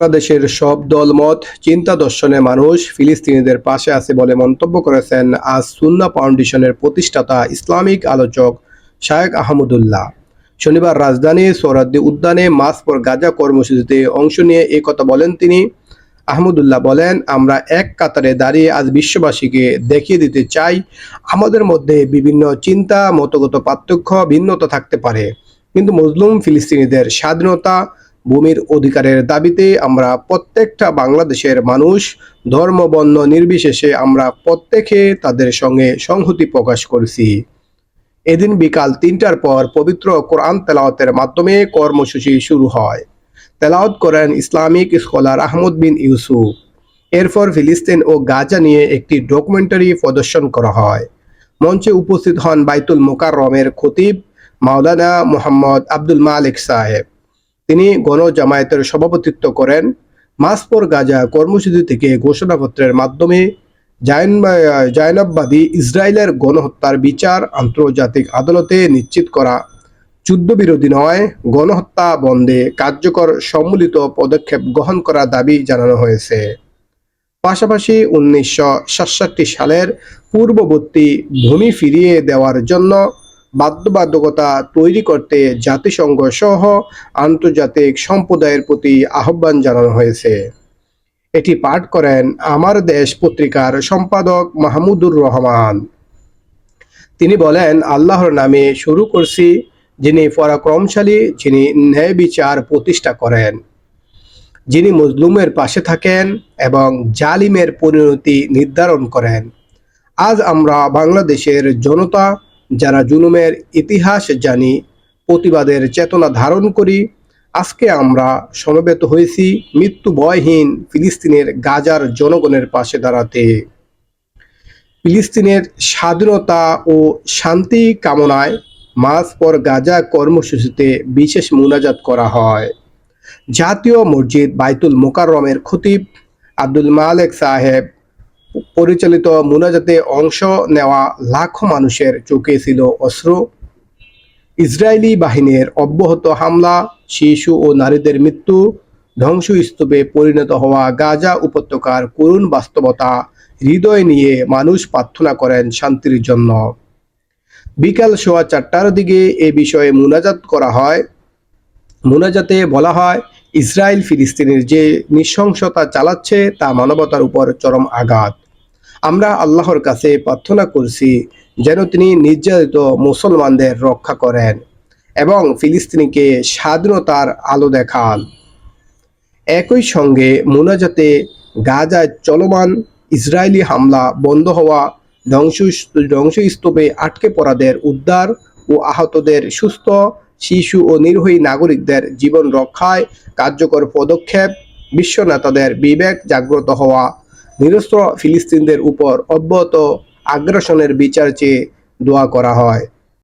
বাংলাদেশের সব দলমত চিন্তা দর্শনে মানুষ ফিলিস্তিনিদের পাশে আছে বলে মন্তব্য করেছেন আজ সুন্না ফাউন্ডেশনের প্রতিষ্ঠাতা ইসলামিক আলোচক শায়েক আহমদুল্লাহ। শনিবার রাজধানী সোহরাদ্দি উদ্যানে মাস পর গাজা কর্মসূচিতে অংশ নিয়ে এই কথা বলেন তিনি। আহমদুল্লাহ বলেন, আমরা এক কাতারে দাঁড়িয়ে আজ বিশ্ববাসীকে দেখিয়ে দিতে চাই। আমাদের মধ্যে বিভিন্ন চিন্তা, মতগত পার্থক্য, ভিন্নতা থাকতে পারে। কিন্তু মজলুম ফিলিস্তিনিদের স্বাধীনতা ভূমির অধিকারের দাবিতে আমরা প্রত্যেকটা বাংলাদেশের মানুষ ধর্ম বর্ণ নির্বিশেষে আমরা প্রত্যেকে তাদের সঙ্গে সংহতি প্রকাশ করছি। এদিন বিকাল তিনটার পর পবিত্র কোরআন তেলাওয়াতের মাধ্যমে কর্মসূচি শুরু হয়। তেলাওয়াত করেন ইসলামিক স্কলার আহমদ বিন ইউসুফ। এরপর ফিলিস্তিন ও গাজা নিয়ে একটি ডকুমেন্টারি প্রদর্শন করা হয়। মঞ্চে উপস্থিত হন বাইতুল মোকাররমের খতিব মাওলানা মোহাম্মদ আব্দুল মালিক সাহেব। তিনি গণজামায়াতের সভাপতিত্ব করেন। মাসপর গাজা কর্মসূচি থেকে ঘোষণাপত্রের মাধ্যমে জায়ন- জায়নাববাদী ইসরায়েলের গণহত্যার বিচার আন্তর্জাতিক আদালতে নিশ্চিত করা। যুদ্ধবিরোধী নয়, গণহত্যা বন্ধে কার্যকর সম্মিলিত পদক্ষেপ গ্রহণ করার দাবি জানানো হয়েছে। পাশাপাশি উনিশশো সাতষট্টি সালের পূর্ববর্তী ভূমি ফিরিয়ে দেওয়ার জন্য বাধ্যবাধকতা তৈরি করতে জাতিসংঘ সহ আন্তর্জাতিক সম্প্রদায়ের প্রতি আহ্বান জানানো হয়েছে। এটি পাঠ করেন আমার দেশ পত্রিকার সম্পাদক মাহমুদুর রহমান। তিনি বলেন, আল্লাহর নামে শুরু করছি, যিনি পরাক্রমশালী, যিনি ন্যায় বিচার প্রতিষ্ঠা করেন। যিনি মজলুমের পাশে থাকেন এবং জালিমের পরিণতি নির্ধারণ করেন। আজ আমরা বাংলাদেশের জনতা যারা জুলুমের ইতিহাস জানি, প্রতিবাদের চেতনা ধারণ করি, আজকে আমরা সমবেত হয়েছি মৃত্যু ভয়হীন ফিলিস্তিনের গাজার জনগণের পাশে দাঁড়াতে। ফিলিস্তিনের স্বাধীনতা ও শান্তি কামনায় মাস পর গাজা কর্মসূচিতে বিশেষ মুনাজাত করা হয়। জাতীয় মসজিদ বাইতুল মোকাররমের খতিব আব্দুল মালেক সাহেব পরিচালিত মুনাজাতে অংশ নেওয়া লাখো মানুষের চোখে ছিল অশ্রু। ইসরায়েলি বাহিনীর অব্যাহত হামলা, শিশু ও নারীদের মৃত্যু, ধ্বংসস্তূপে পরিণত হওয়া গাজা উপত্যকার করুণ বাস্তবতা হৃদয় নিয়ে মানুষ প্রার্থনা করেন শান্তির জন্য। বিকাল সোয়া চারটার দিকে এ বিষয়ে মুনাজাত করা হয়। মুনাজাতে বলা হয় ইসরায়েল ফিলিস্তিনের যে নৃশংসতা চালাচ্ছে তা মানবতার উপর চরম আঘাত। আমরা আল্লাহর কাছে প্রার্থনা করছি যেন তিনি নির্যাতিত মুসলমানদের রক্ষা করেন এবং ফিলিস্তিনিকে স্বাধীনতার আলো দেখান। একই সঙ্গে মুনাজাতে গাজায় চলমান ইসরায়েলি হামলা বন্ধ হওয়া, ধ্বংস, ধ্বংসস্তূপে আটকে পড়াদের উদ্ধার ও আহতদের সুস্থ, শিশু ও নির্ভয়ী নাগরিকদের জীবন রক্ষায় কার্যকর পদক্ষেপ, বিশ্ব নেতাদের বিবেক জাগ্রত হওয়া নিরস্ত্র ফিলিস্তিনদের উপর অব্যাহত আগ্রাসনের বিচার চেয়ে দোয়া করা হয়।